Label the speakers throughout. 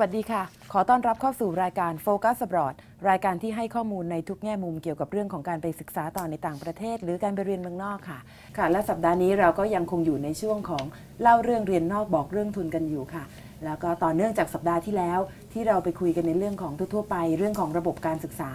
Speaker 1: วัสดีค่ะ ขอต้อนรับเข้าสู่รายการ Focus Abroad รายการที่ให้ข้อมูลในทุกแง่มุมเกี่ยวกับเรื่องของการไปศึกษาต่อในต่างประเทศ หรือการไปเรียนเมืองนอกค่ะ ค่ะ และสัปดาห์นี้เราก็ยังคงอยู่ในช่วงของเล่าเรื่องเรียนนอกบอกเรื่องทุนกันอยู่ค่ะ แล้วก็ต่อเนื่องจากสัปดาห์ที่แล้ว ที่เราไปคุยกันในเรื่องของทั่วๆไป เรื่องของระบบการศึกษา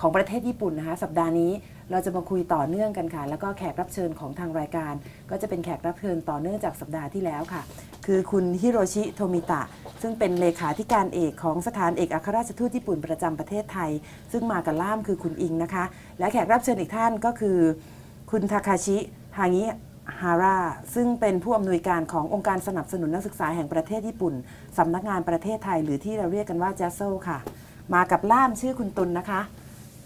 Speaker 1: ของประเทศญี่ปุ่นนะคะ สัปดาห์นี้เราจะมาคุยต่อเนื่องกันค่ะ แล้วก็แขกรับเชิญของทางรายการ ก็จะเป็นแขกรับเชิญต่อเนื่องจากสัปดาห์ที่แล้วค่ะ คือคุณฮิโรชิโทมิตะ ซึ่งเป็นเลขาธิการเอกของสถานเอกอัครราชทูตญี่ปุ่นประจำประเทศไทย ซึ่งมากับล่ามคือคุณอิงนะคะ และแขกรับเชิญอีกท่านก็คือ คุณทาคาชิฮางิฮาร่าซึ่งเป็นผู้อำนวยการขององค์การสนับสนุนนักศึกษาแห่งประเทศญี่ปุ่นสำนักงานประเทศไทย หรือที่เราเรียกกันว่า j a s o ค่ะ มากับล่ามชื่อคุณตุลนะคะ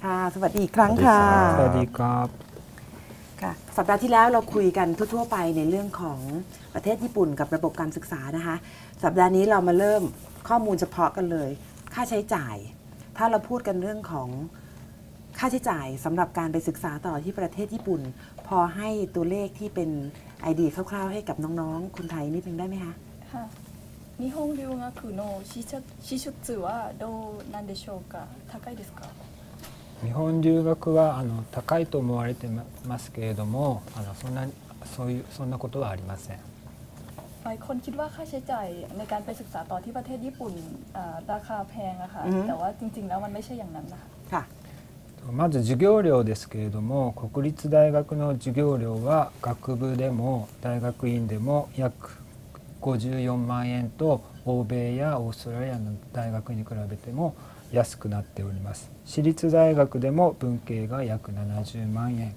Speaker 1: ค่ะ สวัสดีอีกครั้งค่ะ
Speaker 2: สวัสดีครับ
Speaker 1: ค่ะ สัปดาห์ที่แล้วเราคุยกันทั่ว ๆ ไปในเรื่องของประเทศญี่ปุ่นกับระบบการศึกษานะคะ สัปดาห์นี้เรามาเริ่มข้อมูลเฉพาะกันเลย ค่าใช้จ่าย ถ้าเราพูดกันเรื่องของค่าใช้จ่ายสำหรับการไปศึกษาต่อที่ประเทศญี่ปุ่น พอให้ตัวเลขที่เป็นไอเดียคร่าวๆ ให้กับน้องๆ คนไทยนิดนึงได้ไหมคะ
Speaker 3: はい日本留学の支出支出はどうなんでしょうか高いですか
Speaker 2: 日本留学はあの高いと思われてますけれどもあのそんなそういうそんなことはありません
Speaker 3: หลายคนคิดว่าค่าใช้จ่ายในการไปศึกษาต่อที่ประเทศญี่ปุ่นอ่าราคาแพงอะค่ะ
Speaker 1: อือฮึ
Speaker 3: แต่ว่าจริง ๆ แล้วมันไม่ใช่อย่างนั้นนะคะ
Speaker 1: ค่ะ
Speaker 2: まず授業料ですけれども国立大学の授業料は学部でも大学院でも約54万円と欧米やオーストラリアの大学に比べても 安くなっております私立大学でも文系が約70万円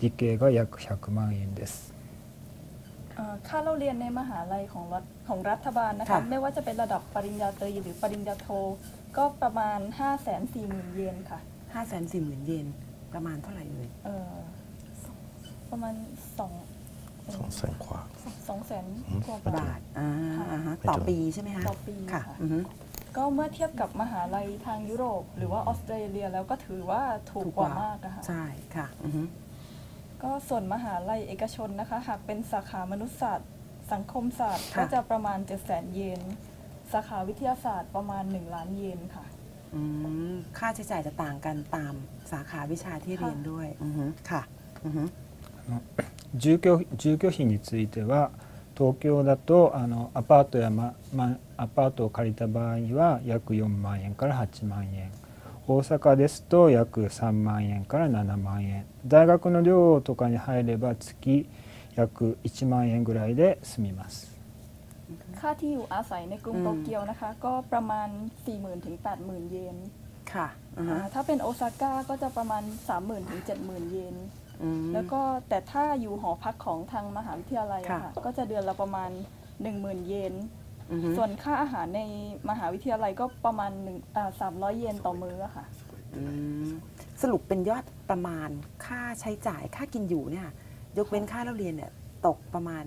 Speaker 2: 理系が約100万円です
Speaker 3: อ่าค่าเล่าเรียนในมหาลัยของรัฐของรัฐบาลนะคะ
Speaker 1: ค่ะ
Speaker 3: ไม่ว่าจะเป็นระดับปริญญาตรีหรือปริญญาโท ก็ประมาณ 5 4 0 0 0 0 เยนค่ะ
Speaker 1: 5 4 0 0 0 0 เยน ประมาณเท่าไหร่เอ่ย
Speaker 3: เอ่อประมาณ2
Speaker 4: สองแสนกว่า
Speaker 3: สองแสนกว่า
Speaker 1: บา
Speaker 3: บาท
Speaker 1: ทอ่าอ่าฮะต่อปีใช่ไหมคะ
Speaker 3: ต่อปี
Speaker 1: ค่ะ
Speaker 3: ค่ะ
Speaker 1: อือฮึ
Speaker 3: ก็เมื่อเทียบกับมหาลัยทางยุโรป หรือว่าออสเตรเลียแล้วก็ถือว่าถูกกว่ามากนะคะ
Speaker 1: ใช่ค่ะอือฮึ
Speaker 3: ก็ส่วนมหาลัยเอกชนนะคะ หากเป็นสาขามนุษยศาสตร์ สังคมศาสตร์
Speaker 1: ค่ะ
Speaker 3: ก็จะประมาณ 7 0 0 0 0 0 เยน สาขาวิทยาศาสตร์ประมาณ 1 ล้านเยนค่ะ
Speaker 1: อืมค่าใช้จ่ายจะต่างกันตามสาขาวิชาที่
Speaker 3: ค่ะ
Speaker 1: เรียนด้วยอือฮึค่ะอือฮึ
Speaker 2: 住居住居費については 東京だとあのアパートや、まま、アパートを借りた場合は約4万円から8万円大阪ですと約3万円から7万円大学の寮とかに入れば月約1万円ぐらいで済みます
Speaker 3: ค่าที่อยู่อาศัยในกรุง
Speaker 1: อืม
Speaker 3: โตเกียวนะคะ ก็ประมาณ 40,000ถึง80,000 เยน
Speaker 1: ค่ะอือฮึ
Speaker 3: อ่าถ้าเป็นโอซาก้าก็จะประมาณ 30,000ถึง70,000 เยน
Speaker 1: อืม
Speaker 3: แล้วก็แต่ถ้าอยู่หอพักของทางมหาวิทยาลัยอะ
Speaker 1: ค่ะ
Speaker 3: ค่ะก็จะเดือนละประมาณ 10,000 เยน
Speaker 1: อือฮึ
Speaker 3: ส่วนค่าอาหารในมหาวิทยาลัยก็ประมาณหนึ่งสามร้อยเยนต่อมื้ออะค่ะ
Speaker 1: อืมสรุปเป็นยอดประมาณค่าใช้จ่ายค่ากินอยู่เนี่ยยกเว้นค่าเล่าเรียนเนี่ยตกประมาณ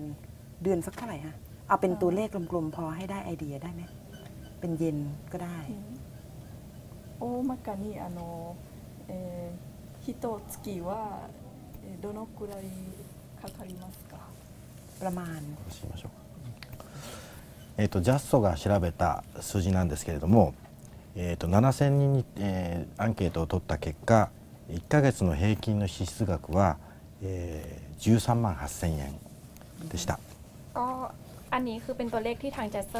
Speaker 1: เดือนสักเท่าไหร่ฮะเอาเป็นตัวเลขกลมๆพอให้ได้ไอเดียได้ไหมเป็นเยนก็ได้
Speaker 3: 大まかにあの、えー、一月はえー どのくらいかかりますか
Speaker 1: ประมาณ
Speaker 4: どうしましょうかえっ、とジャストが調べた数字なんですけれども、えっ、と7000人に、えーアンケートを取った結果1ヶ月の平均の支出額は、えー、13万8000円でした。
Speaker 5: ก็อันนี้คือเป็นตัวเลขที่ทางเจสโซ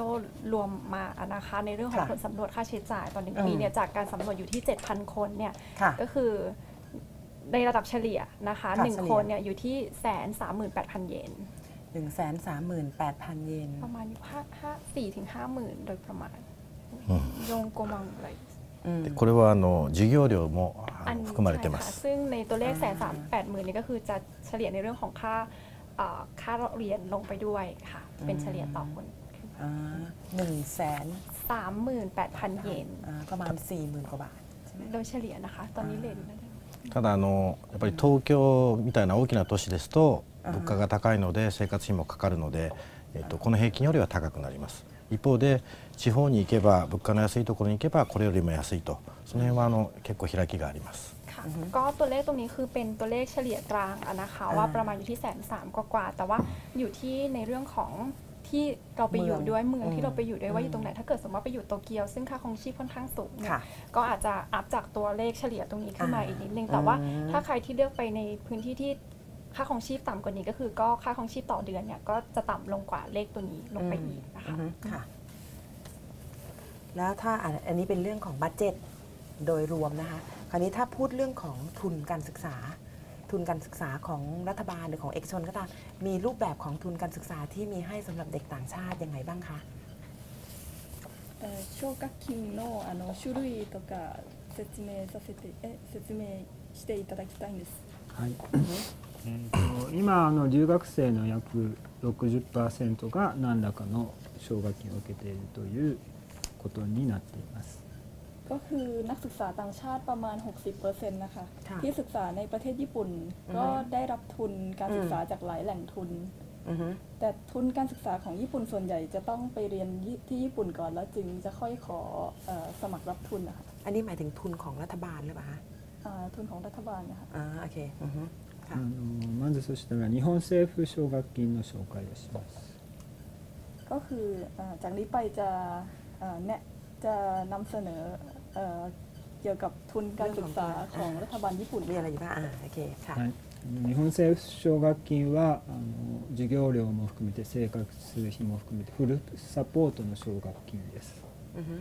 Speaker 5: รวมมาอะนะคะ ในเรื่องของ
Speaker 1: ค่ะ
Speaker 5: ผลสำรวจค่าใช้จ่ายตอนหนึ่ง
Speaker 1: อืม
Speaker 5: ปีเนี่ยจากการสำรวจอยู่ที่ 7,000 คนเนี่ย
Speaker 1: ค่ะ
Speaker 5: ก็คือ ในระดับเฉลี่ยนะคะ
Speaker 1: ค่ะ
Speaker 5: หนึ่ง
Speaker 1: เฉลี่ย
Speaker 5: คนเนี่ยอยู่ที่แสนสามหมื่นแปดพันเยน
Speaker 1: หนึ่งแสนสามหมื่นแปดพันเยน
Speaker 5: ประมาณอยู่ห้าห้าสี่ถึงห้าหมื่นโดยประมาณ
Speaker 4: うん
Speaker 5: ยงโกมังไร
Speaker 1: อืม
Speaker 4: でこれはあの授業料もあ
Speaker 5: อัน
Speaker 4: の含まれてま
Speaker 5: ใช่ค่ะ
Speaker 4: す。
Speaker 5: ซึ่งในตัวเลข
Speaker 1: อ่า
Speaker 5: แสนสามแปดหมื่นนี่ก็คือจะเฉลี่ยในเรื่องของค่าเอ่อค่าเรียนลงไปด้วยค่ะ เป็นเฉลี่ยต่อคน
Speaker 1: อ่าหนึ่งแสน
Speaker 5: สามหมื่นแปดพันเยน
Speaker 1: อ่าประมาณสี่หมื่นกว่าบาทใช่ไหม
Speaker 5: โดยเฉลี่ยนะคะ ตอนนี้เรียนอยู่นั่นเอง
Speaker 4: ただあのやっぱり東京みたいな大きな都市ですと
Speaker 1: うん
Speaker 4: 物価が高いので生活費もかかるので、えっと、この平均よりは高くなります一方で地方に行けば物価の安いところに行けばこれよりも安いとその辺はあの結構開きがあります
Speaker 5: ค่ะก็ตัวเลขตรงนี้คือเป็นตัวเลขเฉลี่ยกลางอะนะคะว่าประมาณอยู่ที่แสนสามกว่าๆแต่ว่าอยู่ที่ในเรื่องของ ทที่เราไปอยู่
Speaker 1: เมือง
Speaker 5: ด้วยเมือง
Speaker 1: อืม
Speaker 5: ที่เราไปอยู่ด้วยว่าอ
Speaker 1: อื
Speaker 5: ยู่
Speaker 1: ม
Speaker 5: ตรงไหนถ้าเกิดสมมติว่าไปอยู่โตเกียว ซึ่งค่าครองชีพค่อนข้างสูงเนี่ย
Speaker 1: ค่ะ
Speaker 5: ก็อาจจะอัพจากตัวเลขเฉลี่ยตรงนี้ขึ้นมา
Speaker 1: อ่า
Speaker 5: อีกนิดนึงแต่ว่า
Speaker 1: อืม
Speaker 5: ถ้าใครที่เลือกไปในพื้นที่ที่ค่าครองชีพต่ำกว่านี้ก็คือก็ค่าครองชีพต่อเดือนเนี่ยก็จะต่ำลงกว่าเลขตัวนี้ลงไปอีกนะคะ
Speaker 1: อืมค่ะ แล้วถ้าอันอันนี้เป็นเรื่องของบัตเจ็ตโดยรวมนะคะ คราวนี้ถ้าพูดเรื่องของทุนการศึกษา ทุนการศึกษาของรัฐบาลหรือของเอกชนก็ตาม มีรูปแบบของทุนการศึกษาที่มีให้สำหรับเด็กต่างชาติยังไงบ้างคะ
Speaker 3: えー奨学金のあの種類とか説明させてえ説明していただきたいんです。
Speaker 2: はい。えーと今あの留学生の約60%が何らかの奨学金を受けているということになっています。
Speaker 3: ก็คือนักศึกษาต่างชาติประมาณ 60%นะคะ
Speaker 1: ค่ะ
Speaker 3: ที่ศึกษาในประเทศญี่ปุ่น
Speaker 1: อือฮึ
Speaker 3: ก็ได้รับทุนการศึกษา
Speaker 1: อืม
Speaker 3: จากหลายแหล่งทุน
Speaker 1: อือฮึ
Speaker 3: แต่ทุนการศึกษาของญี่ปุ่นส่วนใหญ่จะต้องไปเรียนที่ที่ญี่ปุ่นก่อนแล้วจึงจะค่อยขอเออสมัครรับทุนนะคะ
Speaker 1: อันนี้หมายถึงทุนของรัฐบาลหรือเปล่าคะ
Speaker 3: อ่าทุนของรัฐบาลนะคะ
Speaker 1: อ่าโอเคอือฮึ
Speaker 2: あ
Speaker 1: ค่ะ
Speaker 2: のまずそしたら日本政府奨学金の紹介をします。
Speaker 3: ก็คืออ่าจากนี้ไปจะอ่าแนะจะนำเสนอ เอ่อเกี่ยวกับทุนการศึกษาของรัฐบาลญี่ปุ่น
Speaker 1: มีอะไรอยู่บ้างอ่าโอเคค่ะ
Speaker 2: はい、日本政府奨学金はあの授業料も含めて生活費も含めてフルサポートの奨学金です。
Speaker 1: อือฮึ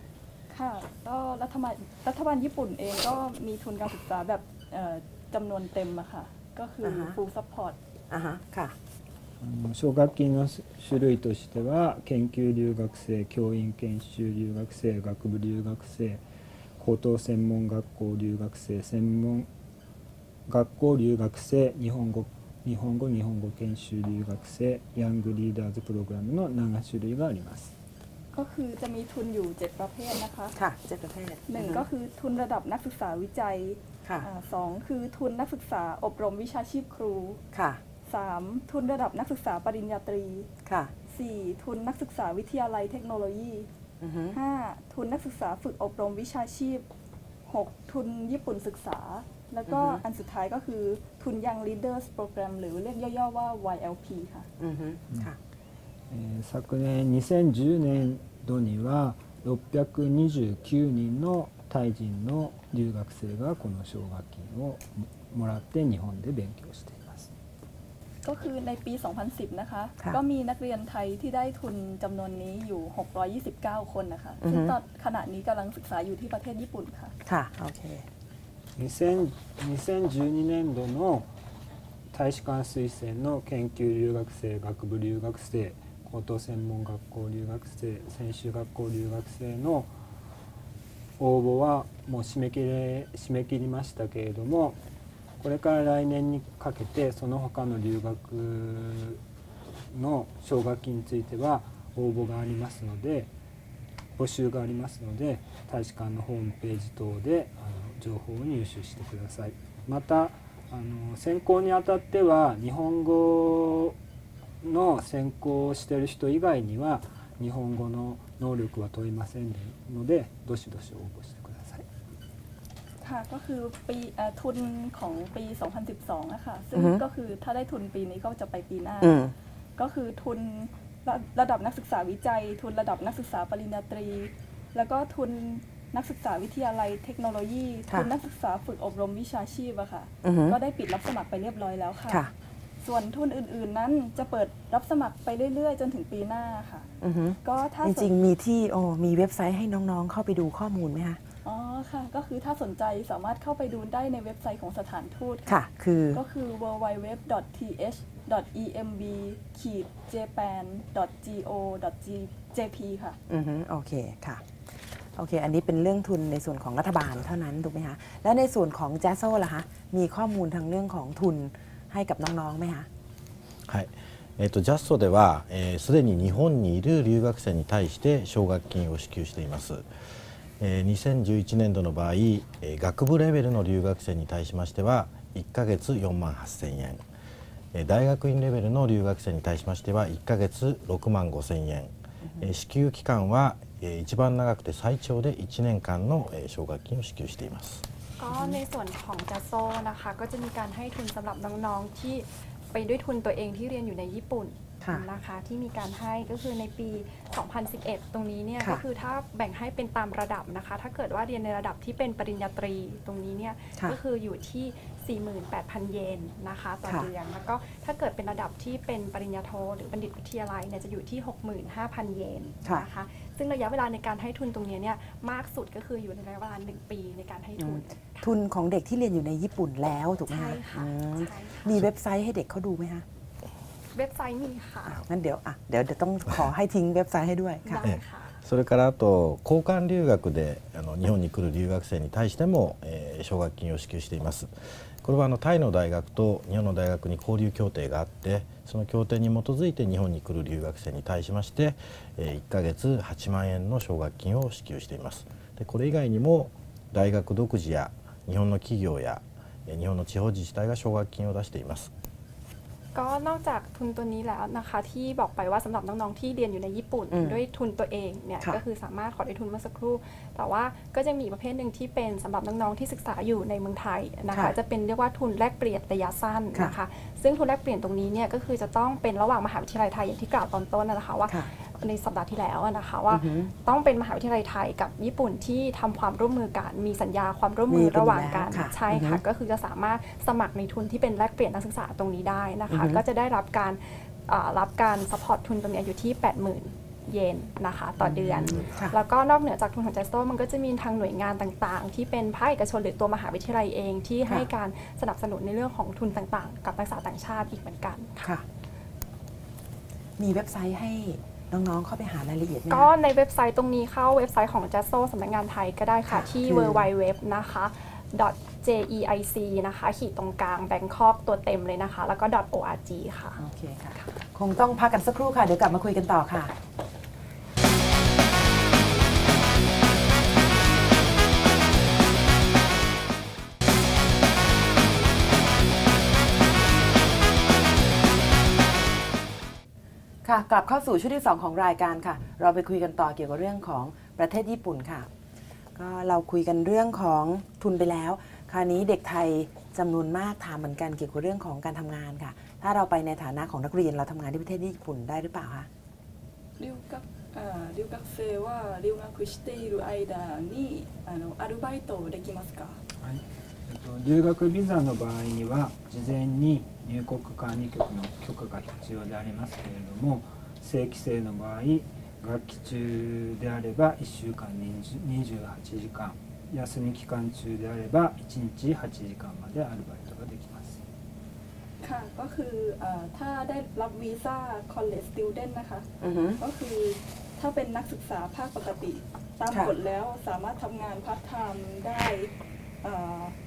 Speaker 3: ค่ะก็รัฐบาลรัฐบาลญี่ปุ่นเองก็มีทุนการศึกษาแบบเอ่อจำนวนเต็มอะค่ะ ก็คืออ
Speaker 1: อฮะ
Speaker 3: full support
Speaker 1: อ่าฮะค่ะ
Speaker 2: あの奨学金の種類としては研究留学生教員研修留学生学部留学生 高等専門学校留学生専門学校留学生日本語日本語日本語研修留学生ヤングリーダーズプログラムの7種類があります
Speaker 3: ก็คือจะมีทุนอยู่ 7 ประเภทนะคะ
Speaker 1: ค่ะเจ็ดประเภท
Speaker 3: หนึ่งก็คือทุนระดับนักศึกษาวิจัย
Speaker 1: ค่ะ
Speaker 3: อ่าสองคือทุนนักศึกษาอบรมวิชาชีพครู
Speaker 1: ค่ะ
Speaker 3: สามทุนระดับนักศึกษาปริญญาตรี
Speaker 1: ค่ะ
Speaker 3: สี่ทุนนักศึกษาวิทยาลัยเทคโนโลยี
Speaker 1: อือฮึ
Speaker 3: ห้าทุนนักศึกษาฝึกอบรมวิชาชีพหกทุนญี่ปุ่นศึกษา แล้วก็อันสุดท้ายก็คือทุนยัง Leaders Program หรือเรียกย่อๆว่า YLP ค่ะ
Speaker 1: อือฮึค่ะ
Speaker 2: えー昨年2010年度には629人のタイ人の留学生がこの奨学金をもらって日本で勉強しています。
Speaker 3: ก็คือในปี 2010 นะคะ
Speaker 1: ค่ะ
Speaker 3: ก็มีนักเรียนไทยที่ได้ทุนจำนวนนี้อยู่ 629 คนนะคะ
Speaker 1: อือฮึ
Speaker 3: ซึ่งตอนขณะนี้กำลังศึกษาอยู่ที่ประเทศญี่ปุ่นค่ะ
Speaker 1: ค่ะโอเค
Speaker 2: 2000 2012年度の大使館推薦の研究留学生学部留学生高等専門学校留学生専修学校留学生の応募はもう締め切れ締め切りましたけれども これから来年にかけてその他の留学の奨学金については応募がありますので募集がありますので大使館のホームページ等であの情報を入手してください。またあの選考にあたっては日本語の専攻をしてる人以外には日本語の能力は問いませんのでどしどし応募して
Speaker 3: ค่ะก็คือปีเอ่อทุนของปี 2012นะคะซึ่ง
Speaker 1: อือฮึ
Speaker 3: ก็คือถ้าได้ทุนปีนี้ก็จะไปปีหน้า
Speaker 1: อืม
Speaker 3: ก็คือทุนระระดับนักศึกษาวิจัย ทุนระดับนักศึกษาปริญญาตรี แล้วก็ทุนนักศึกษาวิทยาลัยเทคโนโลยี
Speaker 1: ค่ะ
Speaker 3: ทุนนักศึกษาฝึกอบรมวิชาชีพอะค่ะ
Speaker 1: อือฮึ
Speaker 3: ก็ได้ปิดรับสมัครไปเรียบร้อยแล้วค่ะ
Speaker 1: ค่ะ
Speaker 3: ส่วนทุนอื่น ๆ นั้นจะเปิดรับสมัครไปเรื่อย ๆ จนถึงปีหน้าค่ะ
Speaker 1: อือฮึ
Speaker 3: ก็ถ้า
Speaker 1: จ
Speaker 3: สน
Speaker 1: ริง ๆ มีที่โอ้มีเว็บไซต์ให้น้องๆ เข้าไปดูข้อมูลไหมคะ
Speaker 3: อ๋อ ค่ะ ก็คือถ้าสนใจสามารถเข้าไปดูได้ในเว็บไซต์ของสถานทูต
Speaker 1: ค่ะ คือ
Speaker 3: ก็คือ www.th.emb-japan.go.jp ค่ะ
Speaker 1: อือฮึโอเคค่ะ โอเค อันนี้เป็นเรื่องทุนในส่วนของรัฐบาลเท่านั้นถูกไหมคะ แล้วในส่วนของแจสโซล่ะคะ มีข้อมูลทางเรื่องของทุนให้กับน้องๆไหมคะ
Speaker 4: はいえー、とジャストではすで、に日本にいる留学生に対して奨学金を支給しています、 えー2011年度の場合、えー学部レベルの留学生に対しましては1ヶ月4万8000円えー大学院レベルの留学生に対しましては1ヶ月6万5000円、えー支給期間は、えー一番長くて最長で1年間のえー奨学金を支給しています
Speaker 5: ก็ในส่วนของจัสโซนะคะ ก็จะมีการให้ทุนสำหรับน้องๆที่ไปด้วยทุนตัวเองที่เรียนอยู่ในญี่ปุ่น
Speaker 1: ค่ะ
Speaker 5: นะคะที่มีการให้ก็คือในปี 2011 ตรงนี้เนี่ย
Speaker 1: ค่ะ
Speaker 5: ก็คือถ้าแบ่งให้เป็นตามระดับนะคะ ถ้าเกิดว่าเรียนในระดับที่เป็นปริญญาตรีตรงนี้เนี่ย
Speaker 1: ค่ะ
Speaker 5: ก็คืออยู่ที่ 48,000 เยนนะคะต่อ
Speaker 1: ค่ะ
Speaker 5: เดือนแล้วก็ถ้าเกิดเป็นระดับที่เป็นปริญญาโทหรือบัณฑิตวิทยาลัยเนี่ยจะอยู่ที่ 65,000 เยน
Speaker 1: ค่ะ
Speaker 5: นะคะซึ่งระยะเวลาในการให้ทุนตรงนี้เนี่ยมากสุดก็คืออยู่ในระยะเวลา1ปีในการให้ทุน
Speaker 1: ทุนของเด็กที่เรียนอยู่ในญี่ปุ่นแล้วถูกไหม
Speaker 5: ใช่
Speaker 1: คะ
Speaker 5: ค่ะ
Speaker 1: อืม
Speaker 5: ใช่ค่ะ
Speaker 1: มีเว็บไซต์ให้เด็กเขาดูไหมคะ
Speaker 5: เว็บไซต์มีค่ะ
Speaker 1: อ่ะงั้นเดี๋ยวอ่ะเดี๋ยวเดี๋ยวต้องขอให้ทิ้งเว็บไซต์ให้ด้วยค่ะ
Speaker 5: ได้ค่ะ
Speaker 4: それからあと交換留学であの日本に来る留学生に対しても、えー奨学金を支給していますこれはあのタイの大学と日本の大学に交流協定があってその協定に基づいて日本に来る留学生に対しまして、え1ヶ月8万円の奨学金を支給していますでこれ以外にも大学独自や日本の企業やえー日本の地方自治体が奨学金を出しています
Speaker 5: ก็นอกจากทุนตัวนี้แล้วนะคะที่บอกไปว่าสำหรับน้องๆที่เรียนอยู่ในญี่ปุ่น
Speaker 1: อืม
Speaker 5: ด้วยทุนตัวเองเนี่ย
Speaker 1: ค่ะ
Speaker 5: ก็คือสามารถขอได้ทุนเมื่อสักครู่ แต่ว่าก็จะมีอีกประเภทหนึ่งที่เป็นสำหรับน้องๆที่ศึกษาอยู่ในเมืองไทยนะคะ
Speaker 1: ค่ะ
Speaker 5: จะเป็นเรียกว่าทุนแลกเปลี่ยนระยะสั้น
Speaker 1: ค่ะ
Speaker 5: นะคะ ซึ่งทุนแลกเปลี่ยนตรงนี้เนี่ยก็คือจะต้องเป็นระหว่างมหาวิทยาลัยไทยอย่างที่กล่าวตอนต้นนะคะว่า
Speaker 1: ค่ะ
Speaker 5: ในสัปดาห์ที่แล้วอะนะคะว่า
Speaker 1: อือหือ
Speaker 5: ต้องเป็นมหาวิทยาลัยไทยกับญี่ปุ่นที่ทำความร่วมมือกันมีสัญญาความร่วมมือ
Speaker 1: มีกัน
Speaker 5: ระหว่างกัน
Speaker 1: อยู่แล้วค่ะ
Speaker 5: ใช่
Speaker 1: อือฮึ
Speaker 5: ค่ะก็คือจะสามารถสมัครในทุนที่เป็นแลกเปลี่ยนนักศึกษาตรงนี้ได้นะคะ
Speaker 1: อือฮึ
Speaker 5: ก็จะได้รับการเอ่อรับการสปอร์ตทุนตรงนี้อยู่ที่ 80,000เยนนะคะต่อเดือน
Speaker 1: ค่ะ
Speaker 5: แล้วก็นอกเหนือจากทุนของ j a s t o มันก็จะมีทางหน่วยงานต่างๆ ที่เป็นภาคเอกชนหรือตัวมหาวิทยาลัยเองที่ให้การสนับสนุนในเรื่องของทุนต่างๆ กับนักศึกษาต่างชาติอีกเหมือนกัน
Speaker 1: ค่ะ มีเว็บไซต์ให้ น้องๆ เข้าไปหารายละเอียดไหมคะ
Speaker 5: ก็ในเว็บไซต์ตรงนี้เข้าเว็บไซต์ของ j a s o สำนักงานไทยก็ได้ค่ะ
Speaker 1: ค่ะ
Speaker 5: ที่
Speaker 1: คือ
Speaker 5: www นะคะ .jeic นะคะ ขีดตรงกลาง Bangkok ตัวเต็มเลยนะคะ แล้วก็ .org ค่ะ
Speaker 1: โอเคค่ะ คงต้องพักกันสักครู่ค่ะ เดี๋ยวกลับมาคุยกันต่อค่ะ ค่ะ กลับเข้าสู่ช่วงที่ 2 ของรายการค่ะ เราไปคุยกันต่อเกี่ยวกับเรื่องของประเทศญี่ปุ่นค่ะ ก็เราคุยกันเรื่องของทุนไปแล้ว คราวนี้เด็กไทยจำนวนมากถามเหมือนกันเกี่ยวกับเรื่องของการทำงานค่ะ ถ้าเราไปในฐานะของนักเรียนเราทำงานที่ประเทศญี่ปุ่นได้หรือเปล่าคะ
Speaker 3: 留学あー留学生は留学している間にあのアルバイトできますか
Speaker 2: はいえっと 留学ビザの場合には事前に入国管理局の許可が必要でありますけれども正規生の場合学期中であれば1週間20 28時間休み期間中であれば1日8時間までアルバイトができます
Speaker 3: ค่ะก็คือเออถ้าได้รับวีซ่า college student นะคะ
Speaker 1: อือฮึ
Speaker 3: ก็คือถ้าเป็นนักศึกษาภาคปกติ ตาม
Speaker 1: ค่ะ
Speaker 3: กฎแล้วสามารถทำงานพาร์ทไทม์ได้เอ่อ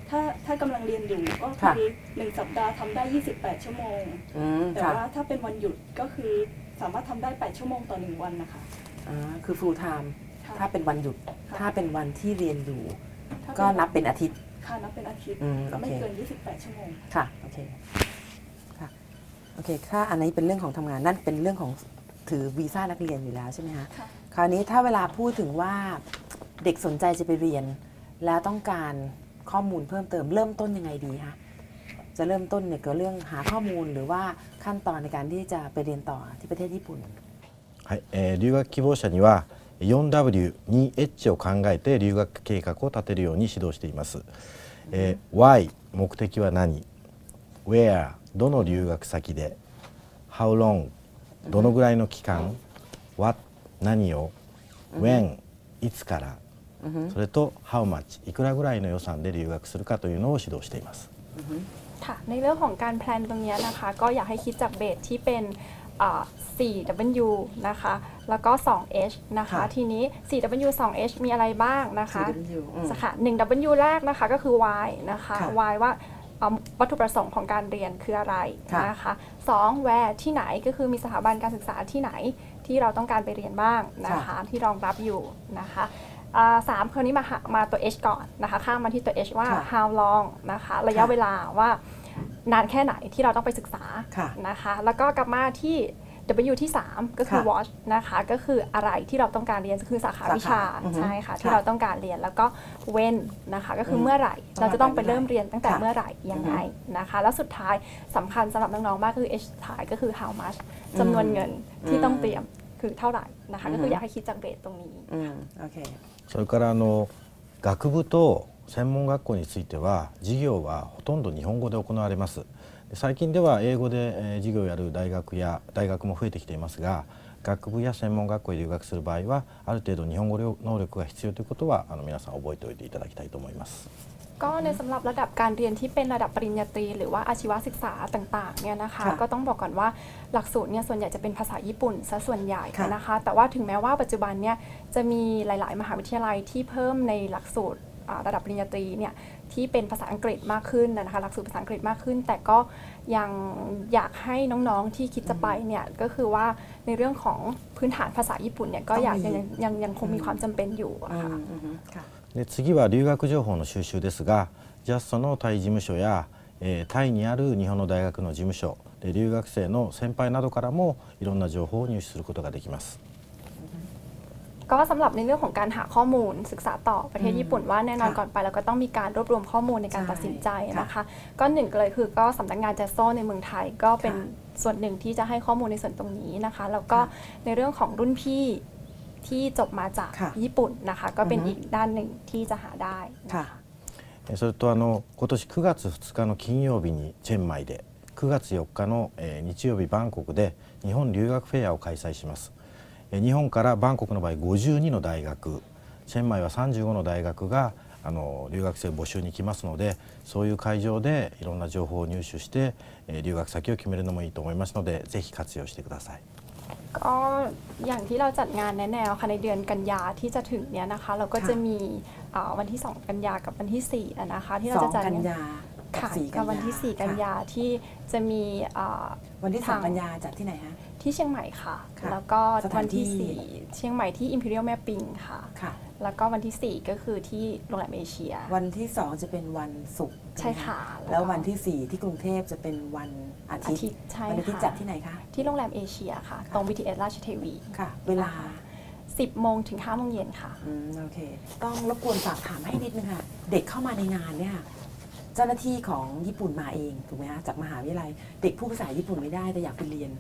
Speaker 3: ถ้าถ้ากำลังเรียนอยู่ก็คือหนึ่งสัปดาห์ทำได้ 28 ชั่วโมง
Speaker 1: อืม
Speaker 3: แต่
Speaker 1: ค่ะ
Speaker 3: ว่าถ้าเป็นวันหยุดก็คือสามารถทำได้ 8 ชั่วโมงต่อหนึ่งวันนะคะ
Speaker 1: อ่าคือ full time
Speaker 3: ค่ะ
Speaker 1: ถ้าเป็นวันหยุด
Speaker 3: ค่ะ
Speaker 1: ถ้าเป็นวันที่เรียนอยู่
Speaker 3: ถ้า
Speaker 1: ก็นับเป็นอาทิตย์
Speaker 3: ค่ะ นับเป็นอาทิตย์
Speaker 1: อืมโอเค
Speaker 3: ไม่เกิน 28 ชั่วโมง
Speaker 1: ค่ะ โอเค ค่ะ โอเค ถ้าอันนี้เป็นเรื่องของทำงาน นั่นเป็นเรื่องของถือวีซ่านักเรียนอยู่แล้วใช่ไหมคะ
Speaker 3: ค่ะ
Speaker 1: คราวนี้ถ้าเวลาพูดถึงว่าเด็กสนใจจะไปเรียน แล้วต้องการ ข้อมูลเพิ่มเติม เริ่มต้นยังไงดีคะ จะเริ่มต้นเนี่ยก็เรื่องหาข้อมูลหรือว่าขั้นตอนในการที่จะไปเรียนต่อที่ประเทศญี่ปุ่น
Speaker 4: はい、えー留学希望者には 4W2H を考えて留学計画を立てるように指導しています、えー Why 目的は何 Where どの留学先で How long どのぐらいの期間 What 何を When いつから それと How much いくらぐらいの予算で留学するかというのを指導しています
Speaker 5: ค่ะในเรื่องของการแพลนตรงเนี้ยนะคะ ก็อยากให้คิดจากเบสที่เป็นอ่า 4W นะคะ แล้วก็ 2H นะคะ
Speaker 1: ค่ะ
Speaker 5: ทีนี้ 4W 2H มีอะไรบ้างนะคะ
Speaker 1: 4W อืม
Speaker 5: ค่ะ 1W แรกนะคะก็คือ Y นะคะ
Speaker 1: ค่ะ
Speaker 5: Y ว่าอ่าวัตถุประสงค์ของการเรียนคืออะไร
Speaker 1: ค่ะ
Speaker 5: นะคะ 2 Where ที่ไหนก็คือมีสถาบันการศึกษาที่ไหนที่เราต้องการไปเรียนบ้างนะคะ ที่รองรับอยู่นะคะอ่า สามคราวนี้มาหามาตัว H ก่อนนะคะข้ามมาที่ตัว H ว่า
Speaker 1: ค่ะ
Speaker 5: how long นะคะระยะ
Speaker 1: ค่ะ
Speaker 5: เวลาว่านานแค่ไหนที่เราต้องไปศึกษา
Speaker 1: ค่ะ
Speaker 5: นะคะแล้วก็กลับมาที่ W ที่ 3 ก็คือ
Speaker 1: ค่ะ
Speaker 5: watch นะคะก็คืออะไรที่เราต้องการเรียนคือสาขาวิชา
Speaker 1: สาขาอือฮึ
Speaker 5: ใช่ค่ะที่
Speaker 1: ค่ะ
Speaker 5: เราต้องการเรียนแล้วก็ when นะคะก็คืออ
Speaker 1: ม
Speaker 5: เมื่อไหร่
Speaker 1: ต้อง
Speaker 5: เราจะต้องไป
Speaker 1: เมื่อไหร่
Speaker 5: เริ่มเรียนตั้งแต่
Speaker 1: ค่ะ
Speaker 5: เมื่อไหร่ยังไงนะคะแล้วสุดท้ายสำคัญสำหรับน้องๆมากคือ H ท้ายก็คือ how much จำนวนเงินที่ต้องเตรียมคือเท่าไหร่นะคะก็คืออยากให้คิดจากเรทตรงนี้
Speaker 1: อืมโอเค
Speaker 4: それからあの学部と専門学校については授業はほとんど日本語で行われます。最近では英語で、授業をやる大学や大学も増えてきていますが学部や専門学校へ留学する場合はある程度日本語能力が必要ということはあの皆さん覚えておいていただきたいと思います。
Speaker 5: ก็ในสำหรับระดับการเรียนที่เป็นระดับปริญญาตรี หรือว่าอาชีวศึกษาต่างๆเนี่ยนะคะ
Speaker 1: ค่ะ
Speaker 5: ก็ต้องบอกก่อนว่าหลักสูตรเนี่ยส่วนใหญ่จะเป็นภาษาญี่ปุ่นซะส่วนใหญ่
Speaker 1: ค่ะ
Speaker 5: นะคะ แต่ว่าถึงแม้ว่าปัจจุบันเนี่ยจะมีหลายๆ มหาวิทยาลัยที่เพิ่มในหลักสูตรอ่าระดับปริญญาตรีเนี่ยที่เป็นภาษาอังกฤษมากขึ้นนะคะหลักสูตรภาษาอังกฤษมากขึ้น แต่ก็ยังอยากให้น้องๆที่คิดจะไปเนี่ยก็คือว่าในเรื่องของพื้นฐานภาษาญี่ปุ่นเนี่ยก็อยาก
Speaker 1: ต้องมี
Speaker 5: ยังยังยังคงมีความจำเป็นอยู่อะ
Speaker 1: อื
Speaker 5: ค่ะ
Speaker 1: มอืมค่ะ
Speaker 4: で次は留学情報の収集ですが JAST のタイ事務所や、えータイにある日本の大学の事務所で留学生の先輩などからもいろんな情報を入手することができます。
Speaker 5: ก็สำหรับในเรื่องของการหาข้อมูลศึกษาต่อประเทศญี่ปุ่นว่าแน่นอน
Speaker 1: ค่ะ
Speaker 5: ก่อนไปเราก็ต้องมีการรวบรวมข้อมูลในการ
Speaker 1: ใช่
Speaker 5: ตัดสินใจ
Speaker 1: ค่ะ
Speaker 5: นะคะ ก็หนึ่งเลยคือก็สำนักงานแจสโซในเมืองไทยก็เป็น
Speaker 1: ค่ะ
Speaker 5: ส่วนหนึ่งที่จะให้ข้อมูลในส่วนตรงนี้นะคะ แล้วก็
Speaker 1: ค่ะ
Speaker 5: ในเรื่องของรุ่นพี่ ที่จบมาจาก
Speaker 1: ค่ะ
Speaker 5: ญี่ปุ่นนะคะ ก็เป็น
Speaker 1: อือฮึ
Speaker 5: อีกด้านหนึ่งที่จะหาได้นะ
Speaker 1: ค่ะ
Speaker 5: คะ
Speaker 4: えーそれとあの今年9月2日の金曜日にチェンマイで9月4日の、えー日曜日バンコクで日本留学フェアを開催します、えー日本からバンコクの場合52の大学チェンマイは35の大学があの留学生募集に来ますのでそういう会場でいろんな情報を入手して、えー留学先を決めるのもいいと思いますのでぜひ活用してください。
Speaker 5: ก็อย่างที่เราจัดงานแนแนวค่ะในเดือนกันยาที่จะถึงเนี้ยนะคะ เราก็
Speaker 1: ค่ะ
Speaker 5: จะมีอ่าวันที่ 2 กันยากับวันที่4อะนะคะ ที่
Speaker 1: ส
Speaker 5: เรา
Speaker 1: อ
Speaker 5: จะ
Speaker 1: ง
Speaker 5: จัด
Speaker 1: กัน
Speaker 5: งาน
Speaker 1: ยากับ
Speaker 5: ค่ะ
Speaker 1: สี่กั
Speaker 5: กับ
Speaker 1: นยา
Speaker 5: วันที่ 4 กัน
Speaker 1: ค่ะ
Speaker 5: ยาที่จะมีอ่า
Speaker 1: วันที่สอง
Speaker 5: ทาง
Speaker 1: กันยาจัดที่ไหนฮะ
Speaker 5: ที่เชียงใหม่ค่ะ
Speaker 1: ค่ะ
Speaker 5: แล้วก็
Speaker 1: สถา
Speaker 5: วันน
Speaker 1: ที่
Speaker 5: ที่4เชียงใหม่ที่ Imperial แม่ปิงค่ะ
Speaker 1: ค่ะ
Speaker 5: แล้วก็วันที่4ก็คือที่โรงแรมเอเชีย
Speaker 1: วันที่สองจะเป็นวันศุกร์
Speaker 5: ใช่ค่ะ
Speaker 1: แล้ววันที่สี่ที่กรุงเทพจะเป็นวันอา
Speaker 5: อา
Speaker 1: ทิ
Speaker 5: ทิ
Speaker 1: ต
Speaker 5: ต
Speaker 1: ย์
Speaker 5: ย์ใช่
Speaker 1: วันอาทิตย์
Speaker 5: ค่ะ
Speaker 1: จัดที่ไหนคะ
Speaker 5: ที่โรงแรมเอเชียค่ะ ตรง BTS ราชเทวี
Speaker 1: ค่ะ เวลา
Speaker 5: 10โมงถึง5โมงเย็นค่ะ
Speaker 1: อืมโอเค ต้องรบกวนฝากถามให้นิดนึงค่ะ เด็กเข้ามาในงานเนี่ยเจ้าหน้าที่ของญี่ปุ่นมาเองถูกไหมคะจากมหาวิทยาลัย เด็กผู้ภาษาญี่ปุ่นไม่ได้แต่อยากไปเรียน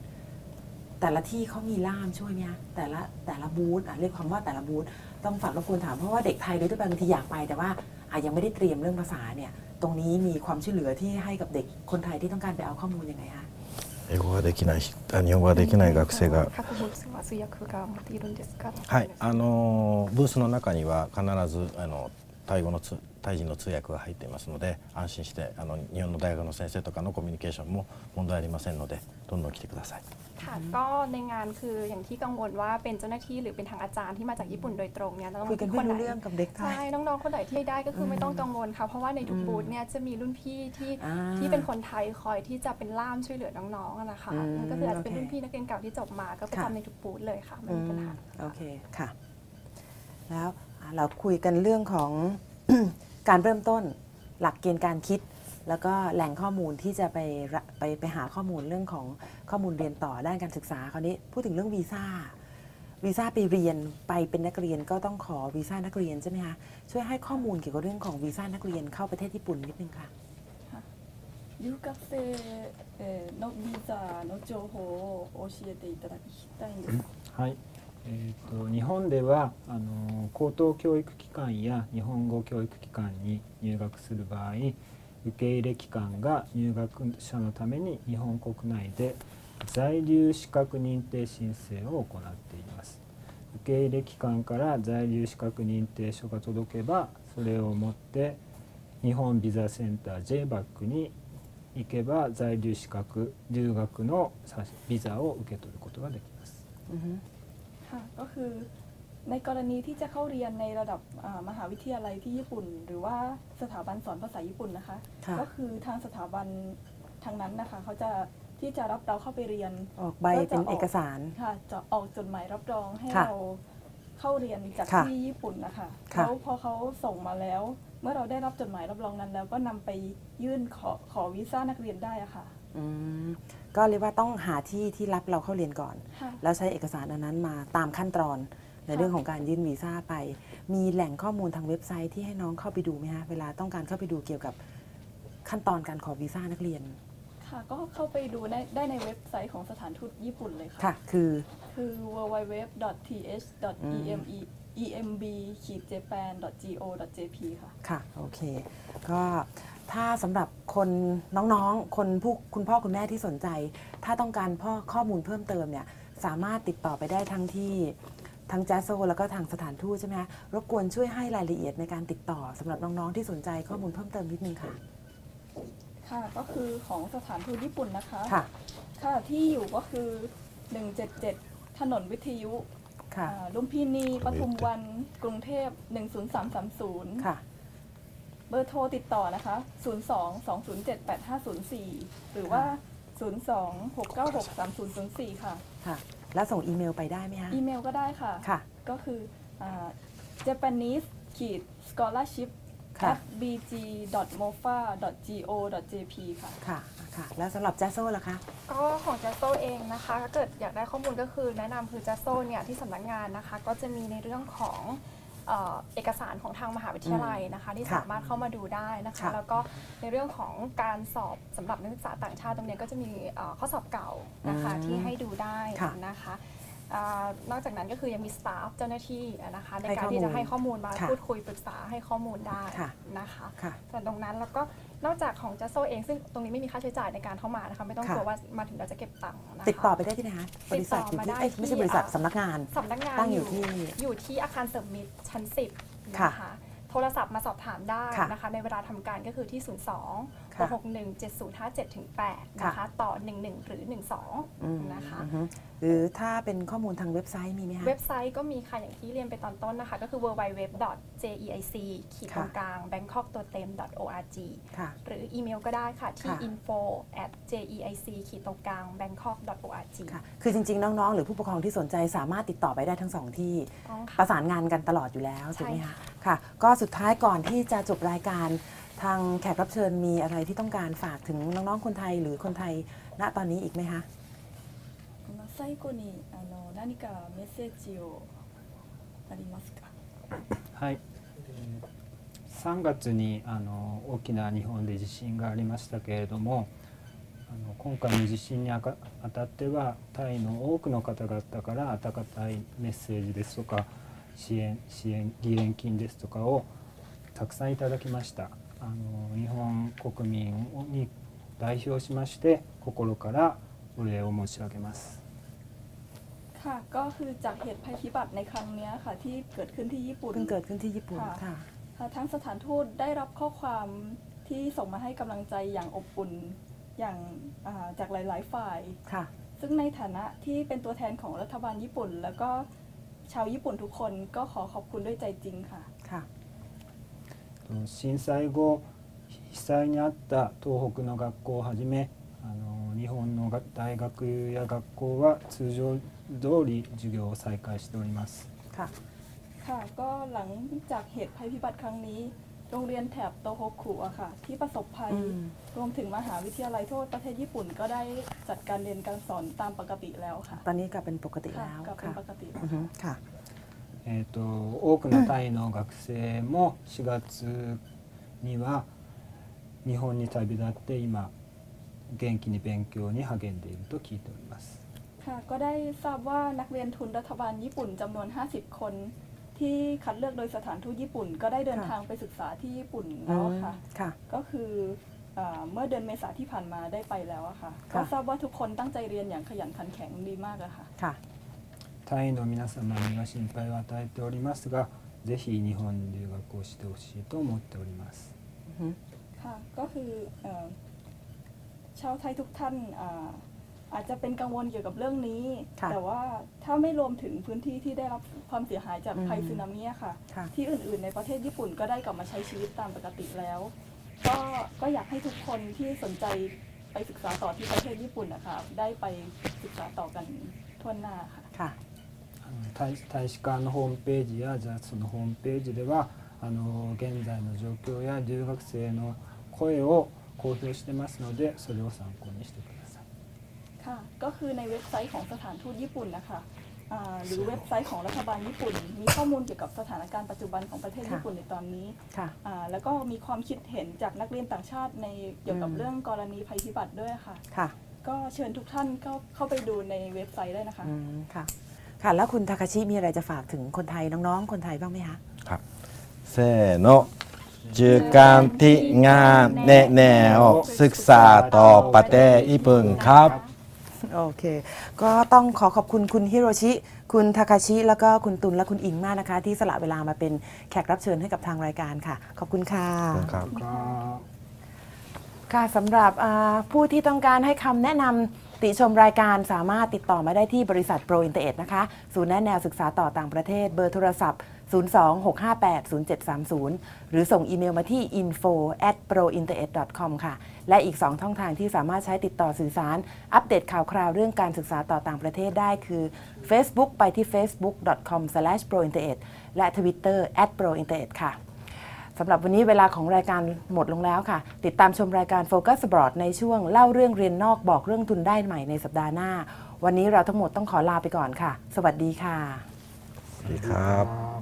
Speaker 1: แต่ละที่เขามีล่ามช่วยเนี่ยแต่ละแต่ละบูธอะเรียกความว่าแต่ละบูธต้องฝากรบกวนถามเพราะว่าเด็กไทยโดยทั่วไปบางทีอยากไปแต่ว่าอาจยังไม่ได้เตรียมเรื่องภาษาเนี่ยตรงนี้มีความช่วยเหลือที่ให้กับเด็กคนไทยที่ต้องการไปเอาข้อมูลยังไงคะ
Speaker 4: 英語ができない日本語ができない学生が、
Speaker 5: はい、
Speaker 4: あのブースの中には必ずあのタイ語のタイ人の通訳が入っていますので安心してあの日本の大学の先生とかのコミュニケーションも問題ありませんのでどんどん来てください。
Speaker 5: ค่ะก็ในงานคืออย่างที่กังวลว่าเป็นเจ้าหน้าที่หรือเป็นทางอาจารย์ที่มาจากญี่ปุ่นโดยตรงเนี่ยน้อง
Speaker 1: คุยกัน
Speaker 5: ๆ
Speaker 1: ไม่
Speaker 5: คนไหน
Speaker 1: รู้เรื่องกับเด็กไท
Speaker 5: ใช่
Speaker 1: ย
Speaker 5: น้องๆคนไหนที่ได้ก็คือไม่ต้องกังวลค่ะเพราะว่าในทุก
Speaker 1: อืม
Speaker 5: บูธเนี่ยจะมีรุ่นพี่ที่
Speaker 1: อ่า
Speaker 5: ที่เป็นคนไทยคอยที่จะเป็นล่ามช่วยเหลือน้องๆอะนะคะ
Speaker 1: อืม
Speaker 5: ก็คืออาจจะเป็น
Speaker 1: โอเค
Speaker 5: รุ่นพี่นักเรียนเก่าที่จบมาก็ประ
Speaker 1: ค่ะ
Speaker 5: จำในทุกบูธเลยค่ะไม่
Speaker 1: อื
Speaker 5: มีปัญ
Speaker 1: ม
Speaker 5: หา
Speaker 1: โอเคค่ะ แล้วอะเราคุยกันเรื่องของการเริ่มต้นหลักเกณฑ์การคิด แล้วก็แหล่งข้อมูลที่จะไประไปไปหาข้อมูลเรื่องของข้อมูลเรียนต่อด้านการศึกษาคราวนี้พูดถึงเรื่องวีซ่าวีซ่าไปเรียนไปเป็นนักเรียนก็ต้องขอวีซ่านักเรียนใช่ไหมคะช่วยให้ข้อมูลเกี่ยวกับเรื่องของวีซ่านักเรียนเข้าประเทศญี่ปุ่นนิดนึงค่ะ
Speaker 3: 留学生えーのビザの情報を教えていただきたいんです。
Speaker 2: はい、えー、と日本ではあの高等教育機関や日本語教育機関に入学する場合 受け入れ機関が入学者のために日本国内で在留資格認定申請を行っています受け入れ機関から在留資格認定書が届けばそれを持って日本ビザセンター JBAC に行けば在留資格留学のビザを受け取ることができます。
Speaker 3: うん ในกรณีที่จะเข้าเรียนในระดับอ่ามหาวิทยาลัยที่ญี่ปุ่น หรือว่าสถาบันสอนภาษาญี่ปุ่นนะคะ
Speaker 1: ค่ะ
Speaker 3: ก็คือทางสถาบันทางนั้นนะคะเขาจะที่จะรับเราเข้าไปเรียน
Speaker 1: ออกใบเป็นเอกสาร
Speaker 3: ค่ะจะออกจดหมายรับรองให้
Speaker 1: ค่ะ
Speaker 3: เราเข้าเรียนจาก
Speaker 1: ค่ะ
Speaker 3: ที่ญี่ปุ่นนะคะ
Speaker 1: ค่ะ
Speaker 3: แล้วพอเขาส่งมาแล้ว เมื่อเราได้รับจดหมายรับรองนั้นแล้วก็นำไปยื่นขอขอวีซ่านักเรียนได้อะค่ะ
Speaker 1: ออืมก็เรียกว่าต้องหาที่ที่รับเราเข้าเรียนก่อน
Speaker 3: ค่ะ
Speaker 1: แล้วใช้เอกสารอันนั้นมาตามขั้นตอน ในเรื่องของการยื่นวีซ่าไป มีแหล่งข้อมูลทางเว็บไซต์ที่ให้น้องเข้าไปดูไหมฮะเวลาต้องการเข้าไปดูเกี่ยวกับขั้นตอนการขอวีซ่านักเรียน
Speaker 3: ค่ะ ก็เข้าไปดูได้ได้ในเว็บไซต์ของสถานทูตญี่ปุ่นเลยค่ะ
Speaker 1: ค่ะ คือ
Speaker 3: คือ www.th.emb-japan.go.jp ค่ะ
Speaker 1: ค่ะ โอเค ก็ถ้าสำหรับคนน้องๆ คนผู้คุณพ่อคุณแม่ที่สนใจ ถ้าต้องการพ่อข้อมูลเพิ่มเติมเนี่ย สามารถติดต่อไปได้ทั้งที่ ทั้งแจสโซแล้วก็ทางสถานทูตใช่ไหมคะรบกวนช่วยให้รายละเอียดในการติดต่อสำหรับน้องๆที่สนใจข้อมูลเพิ่มเติมนิดนึงค่ะ
Speaker 3: ค่ะก็คือของสถานทูตญี่ปุ่นนะคะ
Speaker 1: ค่ะ
Speaker 3: ค่ะที่อยู่ก็คือ 177 ถนนวิทยุ
Speaker 1: ค่ะ
Speaker 3: อ่าลุมพินีปทุมวันกรุงเทพ 10330
Speaker 1: ค่ะ
Speaker 3: เบอร์โทรติดต่อนะคะ 02 207 8504 หรือว่า 02 696 3004 ค่ะ
Speaker 1: ค่ะ แล้วส่งอีเมลไปได้ไหมคะ
Speaker 3: อีเมลก็ได้ค่ะ
Speaker 1: ค่ะ
Speaker 3: ก็คืออ่า Japanese ขีด scholarship
Speaker 1: ค่ะ
Speaker 3: at bg.mofa.go.jp ค่ะ
Speaker 1: ค่ะ ค่ะ แล้วสำหรับแจสโซล่ะคะ
Speaker 5: ก็ของจัสโซเองนะคะถ้าเกิดอยากได้ข้อมูลก็คือแนะนำคือจัสโซเนี่ยที่สำนักงานนะคะ ก็จะมีในเรื่องของ เอ่อเอกสารของทางมหาวิทยาลัยนะคะที่
Speaker 1: ค่ะ
Speaker 5: สามารถเข้ามาดูได้นะคะ
Speaker 1: ค่ะ
Speaker 5: แล้วก็ในเรื่องของการสอบสำหรับนักศึกษาต่างชาติตรงเนี้ยก็จะมีเอ่อข้อสอบเก่านะคะ
Speaker 1: อืม
Speaker 5: ที่ให้ดูได้
Speaker 1: ค่ะ
Speaker 5: นะคะเอ่อนอกจากนั้นก็คือยังมีสตาฟเจ้าหน้าที่นะคะใน
Speaker 1: ให้
Speaker 5: การ
Speaker 1: ข้อ
Speaker 5: ที่จะ
Speaker 1: มูล
Speaker 5: ให้ข้อมูลมา
Speaker 1: ค่ะ
Speaker 5: พูดคุยปรึกษาให้ข้อมูลได้
Speaker 1: ค่ะ
Speaker 5: นะคะ
Speaker 1: ค่ะ
Speaker 5: ส่วนตรงนั้นแล้วก็ นอกจากของจัสโซเองซึ่งตรงนี้ไม่มีค่าใช้จ่ายในการเข้ามานะคะไม่ต้อง
Speaker 1: ค่ะ
Speaker 5: กลัวว่ามาถึงเราจะเก็บตังค์นะคะ
Speaker 1: ติดต่อไปได้ที่ไหนคะบริษัทอยู่
Speaker 5: ติดต่อมา
Speaker 1: ที่
Speaker 5: ได้
Speaker 1: เอ้ยไม่ใช่บริษัท
Speaker 5: ที่
Speaker 1: สำนักงาน
Speaker 5: สำนักงาน
Speaker 1: ตั้งอยู่ที่
Speaker 5: อยู่ที่อาคารเสริมมิตรชั้น 10
Speaker 1: ค่ะ
Speaker 5: นะคะโทรศัพท์มาสอบถามได้
Speaker 1: ค่ะ
Speaker 5: นะคะ ในเวลาทำการก็คือที่ 02
Speaker 1: ค่ะ
Speaker 5: 661 7057ถึง8นะคะต่อ 11 หรือ
Speaker 1: อืม
Speaker 5: 12 นะคะ
Speaker 1: อือฮึหรือถ้าเป็นข้อมูลทางเว็บไซต์มีไหมคะ
Speaker 5: เว็บไซต์ก็มีค่ะ อย่างที่เรียนไปตอนต้นนะคะ ก็คือ www.jeic ขีดตรงกลาง bangkok ตัวเต็ม org
Speaker 1: ค่ะ
Speaker 5: หรืออีเมลก็ได้ค่ะ ที่
Speaker 1: ค่ะ
Speaker 5: info at jeic ขีดตรงกลาง bangkok org
Speaker 1: ค่ะคือจริง ๆ น้อง ๆ หรือผู้ปกครองที่สนใจสามารถติดต่อไปได้ทั้งสองที่
Speaker 5: ต้อง
Speaker 1: ป
Speaker 5: ค่ะ
Speaker 1: ระสานงานกันตลอดอยู่แล้ว
Speaker 5: ใช่
Speaker 1: ถูกไหมคะ
Speaker 5: ค่ะ
Speaker 1: ค่ะ ก็สุดท้ายก่อนที่จะจบรายการ ทางแขกรับเชิญมีอะไรที่ต้องการฝากถึงน้องๆคนไทยหรือคนไทยณตอนนี้อีกไหมคะ?
Speaker 3: 最後にあの何かメッセージをありますか？
Speaker 2: はい。3月にあの大きな日本で地震がありましたけれどもあの今回の地震にあたってはタイの多くの方々から温かいメッセージですとか支援支援義援金ですとかをたくさんいただきました。あの日本国民に代表しまして心からお礼を申し上げます
Speaker 3: ค่ะ ก็คือจากเหตุภัยพิบัติในครั้งเนี้ยค่ะ ที่เกิดขึ้นที่ญี่ปุ่น
Speaker 1: เพิ่งเกิดขึ้นที่ญี่ปุ่น
Speaker 3: ค่ะ
Speaker 1: ค่ะ
Speaker 3: ค่ะทั้งสถานทูตได้รับข้อความที่ส่งมาให้กำลังใจอย่างอบอุ่นอย่างอ่าจากหลาย ๆ ฝ่าย
Speaker 1: ค่ะ
Speaker 3: ซึ่งในฐานะที่เป็นตัวแทนของรัฐบาลญี่ปุ่น แล้วก็ชาวญี่ปุ่นทุกคนก็ขอขอบคุณด้วยใจจริงค่ะ
Speaker 1: ค่ะ
Speaker 2: 震災後被災に遭った東北の学校をはじめあの日本のが大学や学校は通常通り授業を再開しております
Speaker 1: ค่ะ
Speaker 3: ค่ะ ก็หลังจากเหตุภัยพิบัติครั้งนี้ โรงเรียนแถบโตโฮคุอะค่ะ ที่ประสบภัย
Speaker 1: อืม
Speaker 3: รวมถึงมหาวิทยาลัยทั่วประเทศญี่ปุ่น ก็ได้จัดการเรียนการสอนตามปกติแล้วค่ะ
Speaker 1: ตอนนี้กลับเป็นปกติ
Speaker 3: ค่ะ
Speaker 1: แล้ว
Speaker 3: กลับเป็น
Speaker 1: ค่ะ
Speaker 3: ปกติแล้ว
Speaker 1: อือฮึค่ะ
Speaker 2: えー、と多くのタイの学生も4月には日本に旅立って今元気に勉強に励んでいると聞いております
Speaker 3: ค่ะ ก็ได้ทราบว่านักเรียนทุนรัฐบาลญี่ปุ่นจำนวน 50 คน ที่คัดเลือกโดยสถานทูตญี่ปุ่น ก็ได้เดิน
Speaker 1: ค่ะ
Speaker 3: ทางไปศึกษาที่ญี่ปุ่น
Speaker 1: อื
Speaker 3: แล้ว
Speaker 1: ม
Speaker 3: ค่ะ
Speaker 1: ค่ะ
Speaker 3: ก็คือเอ่อเมื่อเดือนเมษาที่ผ่านมาได้ไปแล้วอะค่ะ
Speaker 1: ค่ะ
Speaker 3: ก็ทราบว่าทุกคนตั้งใจเรียนอย่างขยันขันแข็งดีมากอะค่ะ
Speaker 1: ค่ะ
Speaker 2: タイの皆様には心配を与えておりますがぜひ日本に留学をしてほしいと思っております
Speaker 1: อือฮึ
Speaker 3: ค่ะ ก็คือเอ่อชาวไทยทุกท่านอ่าอาจจะเป็นกังวลเกี่ยวกับเรื่องนี้
Speaker 1: ค่ะ
Speaker 3: แต่ว่าถ้าไม่รวมถึงพื้นที่ที่ได้รับความเสียหายจาก
Speaker 1: อืม
Speaker 3: ภัยสึนามิอะค่ะ
Speaker 1: ค่ะ
Speaker 3: ที่อื่นๆในประเทศญี่ปุ่นก็ได้กลับมาใช้ชีวิตตามปกติแล้ว ก็ก็อยากให้ทุกคนที่สนใจไปศึกษาต่อที่ประเทศญี่ปุ่นนะคะได้ไปศึกษาต่อกันทั่วหน้าค่ะ
Speaker 1: ค่ะ
Speaker 2: あの 大大使館のホームページやジャスのホームページではあの現在の状況や留学生の声を 公表してますのでそれを参考にしてください
Speaker 3: ค่ะ ก็คือในเว็บไซต์ของสถานทูตญี่ปุ่นนะคะอ่าหรือเว็บไซต์ของรัฐบาลญี่ปุ่น มีข้อมูลเกี่ยวกับสถานการณ์ปัจจุบันของประเทศ
Speaker 1: ค่ะ
Speaker 3: ญี่ปุ่นในตอนนี้
Speaker 1: ค่ะ
Speaker 3: อ่าแล้วก็มีความคิดเห็นจากนักเรียนต่างชาติในเกี่ยวกับ
Speaker 1: อืม
Speaker 3: เรื่องกรณีภัยพิบัติด้วยค่ะ
Speaker 1: ค่ะ
Speaker 3: ก็เชิญทุกท่านก็เข้าไปดูในเว็บไซต์ได้นะคะ
Speaker 1: อืมค่ะ ค่ะ แล้วคุณทาคาชิมีอะไรจะฝากถึงคนไทยน้องๆ คนไทยบ้างไหมคะ
Speaker 4: ครับเซโนจือการที่งานแนะแนวศึกษาต่อประเทศญี่ปุ่นครับ
Speaker 1: โอเค ก็ต้องขอขอบคุณคุณฮิโรชิ คุณทาคาชิ แล้วก็คุณตุลและคุณอิงมากนะคะ ที่สละเวลามาเป็นแขกรับเชิญให้กับทางรายการค่ะ ขอบคุณค่ะ
Speaker 4: ครับ
Speaker 2: か
Speaker 1: ค่ะสำหรับอ่าผู้ที่ต้องการให้คำแนะนำ ติชมรายการสามารถติดต่อมาได้ที่บริษัทโปรอินเตอร์เอ็ดนะคะ ศูนย์แนะแนวศึกษาต่อต่างประเทศ เบอร์โทรศัพท์ 026580730 หรือส่งอีเมลมาที่ info at prointernet.com ค่ะ และอีก2ช่องทางที่สามารถใช้ติดต่อสื่อสาร อัปเดตข่าวคราวเรื่องการศึกษาต่อต่างประเทศได้คือ Facebook ไปที่ facebook.com/prointernet และ Twitter @prointernet ค่ะ สำหรับวันนี้เวลาของรายการหมดลงแล้วค่ะ ติดตามชมรายการ Focus Abroad ในช่วงเล่าเรื่องเรียนนอกบอกเรื่องทุนได้ใหม่ในสัปดาห์หน้า วันนี้เราทั้งหมดต้องขอลาไปก่อนค่ะ สวัสดีค่ะ
Speaker 4: สวัสดีครับ